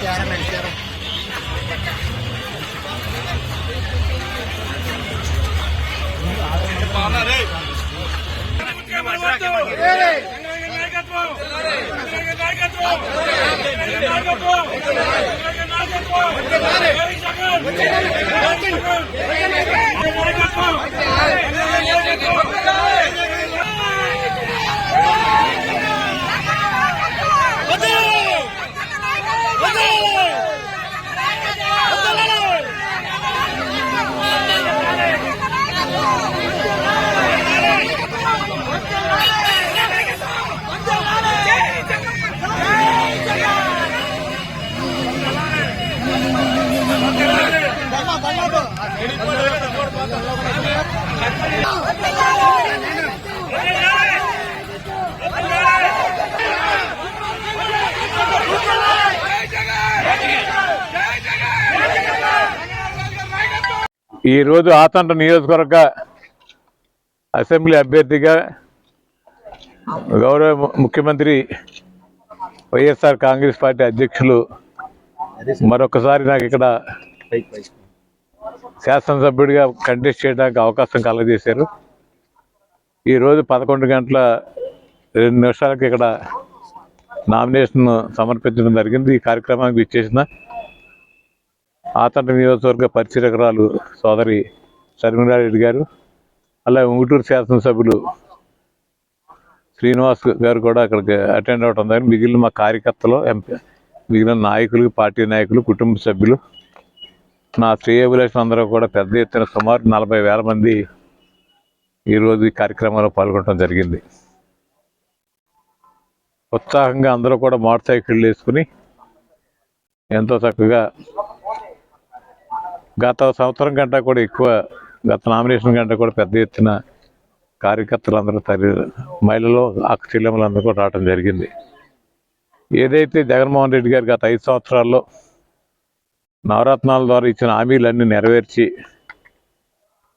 ప్యార నడిచారు నాయకత్వం ఈరోజు ఆతంట నియోజకవర్గ అసెంబ్లీ అభ్యర్థిగా గౌరవ ముఖ్యమంత్రి వైఎస్ఆర్ కాంగ్రెస్ పార్టీ అధ్యక్షులు మరొకసారి నాకు ఇక్కడ శాసనసభ్యుడిగా కంటెస్ట్ చేయడానికి అవకాశం కలగజేశారు. ఈరోజు పదకొండు గంటల రెండు నిమిషాలకు ఇక్కడ నామినేషన్ సమర్పించడం జరిగింది. ఈ కార్యక్రమానికి ఇచ్చేసిన ఆతంట నియోజకవర్గ పరిశీలకురాలు సోదరి షర్మిలారెడ్డి గారు అలాగే ఉంగుటూరు శాసనసభ్యులు శ్రీనివాస్ గారు కూడా అక్కడికి అటెండ్ అవడం జరిగింది. మిగిలిన మా కార్యకర్తలు ఎంపీ మిగిలిన నాయకులు పార్టీ నాయకులు కుటుంబ సభ్యులు నా శ్రేయభిలాషులు అందరూ కూడా పెద్ద ఎత్తున సుమారు నలభై వేల మంది ఈరోజు ఈ కార్యక్రమంలో పాల్గొనడం జరిగింది. ఉత్సాహంగా అందరూ కూడా మోటార్ సైకిళ్ళు వేసుకుని ఎంతో చక్కగా గత సంవత్సరం కంటే కూడా ఎక్కువ గత నామినేషన్ కంటే కూడా పెద్ద ఎత్తున కార్యకర్తలు అందరూ తరి మహిళలు అక్క చెల్లెములందరూ కూడా రావడం జరిగింది. ఏదైతే జగన్మోహన్ రెడ్డి గారు గత ఐదు సంవత్సరాల్లో నవరత్నాల ద్వారా ఇచ్చిన హామీలన్నీ నెరవేర్చి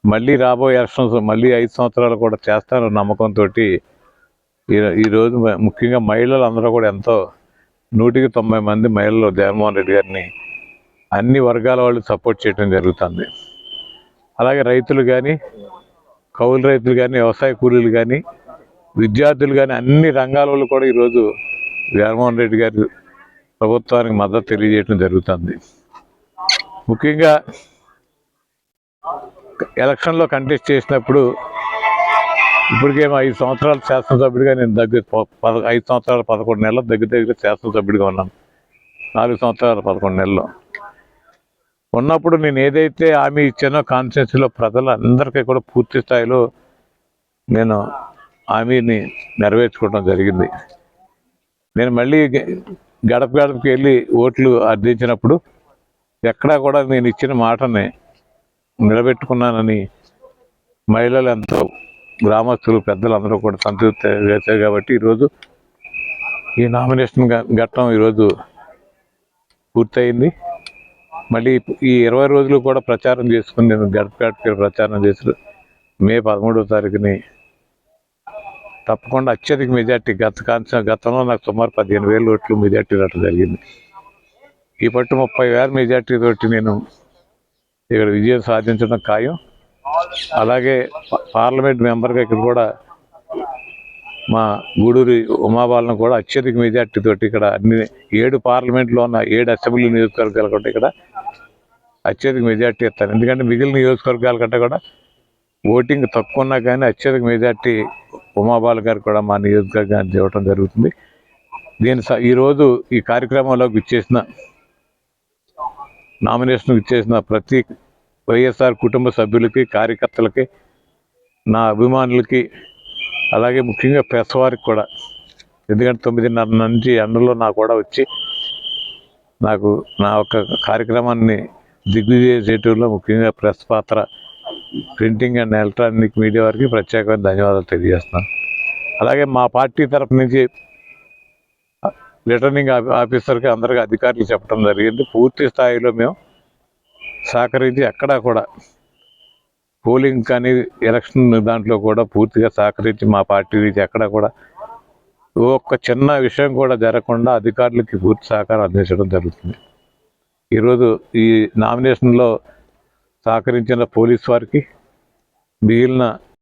మళ్ళీ రాబోయే ఎలక్షన్స్ మళ్ళీ ఐదు సంవత్సరాలు కూడా చేస్తారన్న నమ్మకంతో ఈరోజు ముఖ్యంగా మహిళలు అందరూ కూడా ఎంతో నూటికి తొంభై మంది మహిళలు జగన్మోహన్ రెడ్డి గారిని అన్ని వర్గాల వాళ్ళు సపోర్ట్ చేయడం జరుగుతుంది. అలాగే రైతులు కానీ కౌలు రైతులు కానీ వ్యవసాయ కూలీలు కానీ విద్యార్థులు కానీ అన్ని రంగాల వాళ్ళు కూడా ఈరోజు జగన్మోహన్ రెడ్డి గారి ప్రభుత్వానికి మద్దతు తెలియజేయడం జరుగుతుంది. ముఖ్యంగా ఎలక్షన్లో కంటెస్ట్ చేసినప్పుడు ఇప్పటికేమో ఐదు సంవత్సరాల శాసనసభ్యుడిగా నేను దగ్గర పద ఐదు సంవత్సరాలు పదకొండు నెలలు దగ్గర దగ్గర శాసనసభ్యుడిగా ఉన్నాను. నాలుగు సంవత్సరాల పదకొండు నెలలు. ఉన్నప్పుడు నేను ఏదైతే హామీ ఇచ్చానో కాన్స్టిట్యూన్సీలో ప్రజలందరికీ కూడా పూర్తి స్థాయిలో నేను హామీని నెరవేర్చుకోవడం జరిగింది. నేను మళ్ళీ గడప గడపకి వెళ్ళి ఓట్లు అర్థించినప్పుడు ఎక్కడా కూడా నేను ఇచ్చిన మాటని నిలబెట్టుకున్నానని మహిళలు ఎంతో గ్రామస్తులు పెద్దలు అందరూ కూడా సంతృప్తి వేశారు కాబట్టి ఈరోజు ఈ నామినేషన్ ఘట్టం ఈరోజు పూర్తయింది. మళ్ళీ ఈ ఇరవై రోజులు కూడా ప్రచారం చేసుకుని నేను గడప ప్రచారం చేసి మే పదమూడవ తారీఖుని తప్పకుండా అత్యధిక మెజార్టీ గత కాంచ గతంలో నాకు సుమారు పదిహేను వేలు ఓట్లు మెజార్టీ రావడం జరిగింది. ఈ పట్టు ముప్పై వేల మెజార్టీ తోటి నేను ఇక్కడ విజయం సాధించడం ఖాయం. అలాగే పార్లమెంట్ మెంబర్గా ఇక్కడ కూడా మా గూడూరి ఉమాబాలను కూడా అత్యధిక మెజార్టీ తోటి ఇక్కడ అన్ని ఏడు పార్లమెంట్లో ఉన్న ఏడు అసెంబ్లీ నియోజకవర్గాలు కూడా ఇక్కడ అత్యధిక మెజార్టీ ఇస్తాను ఎందుకంటే మిగిలిన నియోజకవర్గాల కంటే కూడా ఓటింగ్ తక్కువ ఉన్నా కానీ అత్యధిక మెజార్టీ ఉమాబాల్ గారు కూడా మా నియోజకవర్గానికి ఇవ్వడం జరుగుతుంది. దీని స- ఈరోజు ఈ కార్యక్రమంలోకి ఇచ్చేసిన నామినేషన్ ఇచ్చేసిన ప్రతి వైఎస్ఆర్ కుటుంబ సభ్యులకి కార్యకర్తలకి నా అభిమానులకి అలాగే ముఖ్యంగా ప్రెస్ వారికి కూడా. ఎందుకంటే తొమ్మిదిన్నర నుంచి ఎండలో నా కూడా వచ్చి నాకు నా యొక్క కార్యక్రమాన్ని దిగ్విజయ చేయటంలో ముఖ్యంగా ప్రెస్ పాత్ర ప్రింటింగ్ అండ్ ఎలక్ట్రానిక్ మీడియా వారికి ప్రత్యేకమైన ధన్యవాదాలు తెలియజేస్తున్నాను. అలాగే మా పార్టీ తరపు నుంచి రిటర్నింగ్ ఆఫీసర్కి అందరికీ అధికారులు చెప్పడం జరిగింది. పూర్తి స్థాయిలో మేము సహకరించి ఎక్కడా కూడా పోలింగ్ కానీ ఎలక్షన్ దాంట్లో కూడా పూర్తిగా సహకరించి మా పార్టీ నుంచి ఎక్కడా కూడా ఒక్క చిన్న విషయం కూడా జరగకుండా అధికారులకి పూర్తి సహకారం అందించడం జరుగుతుంది. ఈరోజు ఈ నామినేషన్లో సహకరించిన పోలీస్ వారికి మిగిలిన